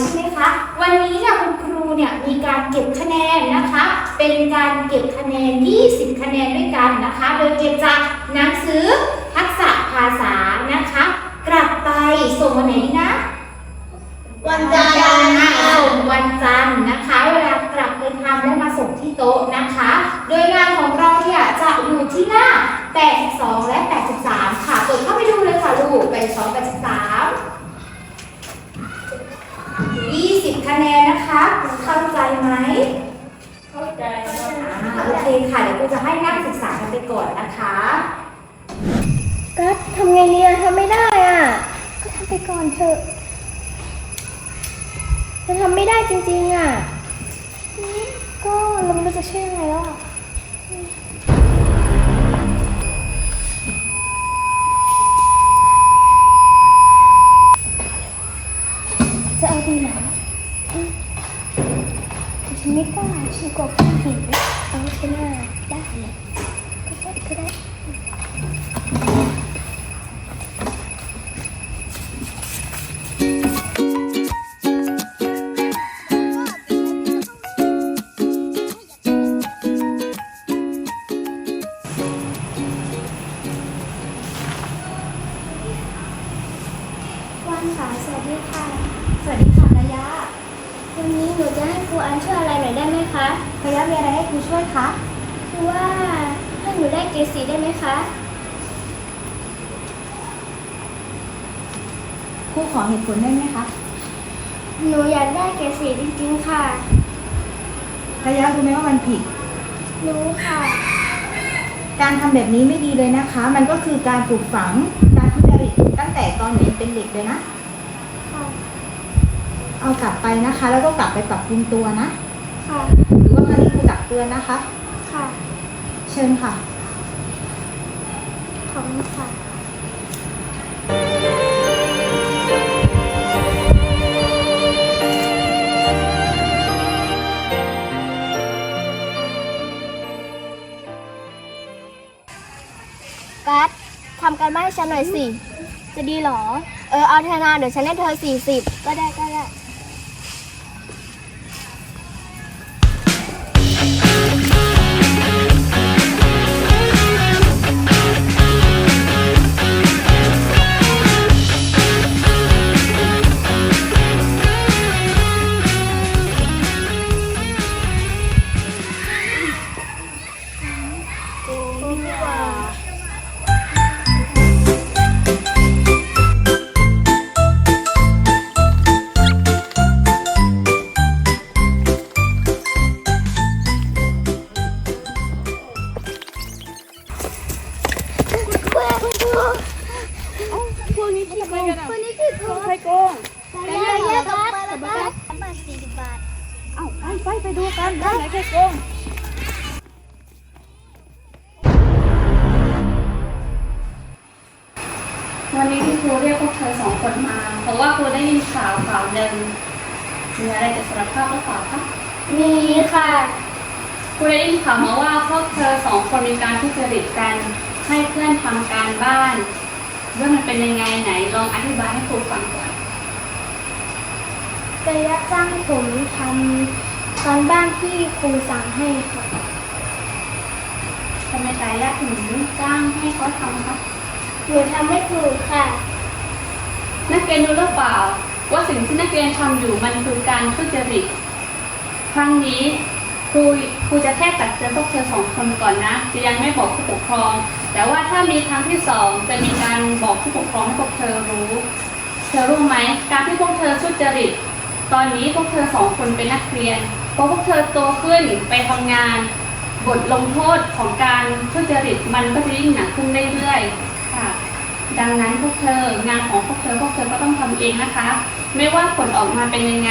ใช่ไหมคะ วันนี้เนี่ยคุณครูเนี่ยมีการเก็บคะแนนนะคะ เป็นการเก็บคะแนน 20 คะแนนด้วยกันนะคะ โดยเก็บจากหนังสือทักษะภาษานะคะ กลับไปส่งวันไหนดีนะ วันจันทร์ค่ะ ส่งวันจันทร์นะคะ เวลากลับไปทำและมาส่งที่โต๊ะนะคะ โดยงานของเราเนี่ยจะอยู่ที่หน้า 82 และ 83 ค่ะ เปิดเข้าไปดูเลยค่ะลูก 82 83 20 คะแนนนะคะเข้าใจไหม เข้าใจ อ่าโอ เราจะให้นั่งศึกษากันไปก่อนนะคะ ก็ทำไงเนี่ยทำไม่ได้อะ ก็ทำไปก่อนเถอะจะทำไม่ได้จริงๆอะ ก็เราไม่รู้จะช่วยยังไงแล้วอะ หนูจะให้ครูอันช่วยอะไรหน่อยได้ไหมคะนายะมีอะไรให้ครูช่วยคะคือว่าให้หนูได้เกรดสีได้ไหมคะ ครูขอเหตุผลได้ไหมคะหนูอยากได้เกรดสีจริงๆค่ะนายะรู้ไหมว่ามันผิด รู้ค่ะ การทำแบบนี้ไม่ดีเลยนะคะ มันก็คือการปลูกฝังการทุจริตตั้งแต่ตอนหนูยังเป็นเด็กเลยนะค่ะ เอากลับไปนะคะ แล้วก็กลับไปปรับปรุงตัวนะ ค่ะ หรือว่าครั้งนี้ครูตักเตือนนะคะ ค่ะ เชิญค่ะ ขอบคุณค่ะกัดทำการบ้านให้ฉันหน่อยสิ จะดีเหรอ เออ เอาเธอนาเดี๋ยวฉันให้เธอสี่สิบก็ได้ก็ได้ ไปไปไปดูกันได้ไหนใครโกงวันนี้ที่ครูเรียกพวกเธอสองคนมา เพราะว่าครูได้ยินข่าวข่าวหนึ่งมีอะไรจะสารภาพหรือเปล่าคะมีค่ะครูได้ยินข่าวมาว่าพวกเธอสองคนมีการทุจริตกัน ให้เพื่อนทำการบ้านเรื่องมันเป็นยังไงไหนลองอธิบายให้ครูฟังก่อนระยะจ้างผมทำ ตอนบ้านที่ครูสั่งให้ค่ะทำไมตายะถึงจ้างให้เขาทำคะหนูทำไม่ถูกค่ะ นักเรียนรู้หรือเปล่า ว่าสิ่งที่นักเรียนทำอยู่มันคือการทุจริตครั้งนี้ครูครูจะแค่ตักเตือนพวกเธอสองคนก่อนนะ จะยังไม่บอกผู้ปกครอง แต่ว่าถ้ามีครั้งที่สองจะมีการบอกผู้ปกครองให้พวกเธอรู้ เธอรู้ไหมการที่พวกเธอทุจริต ตอนนี้พวกเธอสองคนเป็นนักเรียน พอพวกเธอโตขึ้นไปทำงาน บทลงโทษของการทุจริตมันก็จะยิ่งหนักขึ้นเรื่อยๆค่ะ ดังนั้นพวกเธองานของพวกเธอพวกเธอก็ต้องทำเองนะคะ ไม่ว่าผลออกมาเป็นยังไง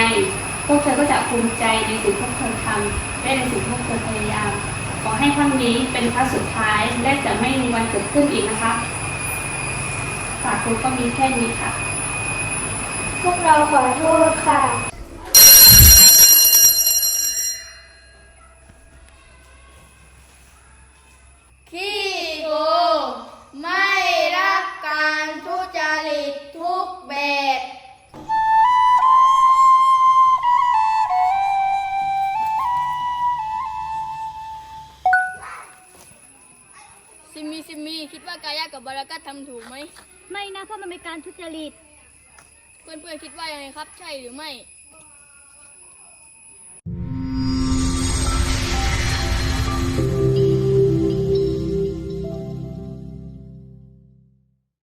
พวกเธอก็จะภูมิใจในสิ่งพวกเธอทำและในสิ่งพวกเธอพยายามขอให้ครั้งนี้เป็นครั้งสุดท้ายและจะไม่มีวันเกิดขึ้นอีกนะคะฝากคุณก็มีแค่นี้ค่ะ พวกเราขอโทษค่ะับบารากัตทำถูกไหม ไม่นะเพราะมันเป็นการทุจริต เพื่อนๆคิดว่ายังไงครับ ใช่หรือไม่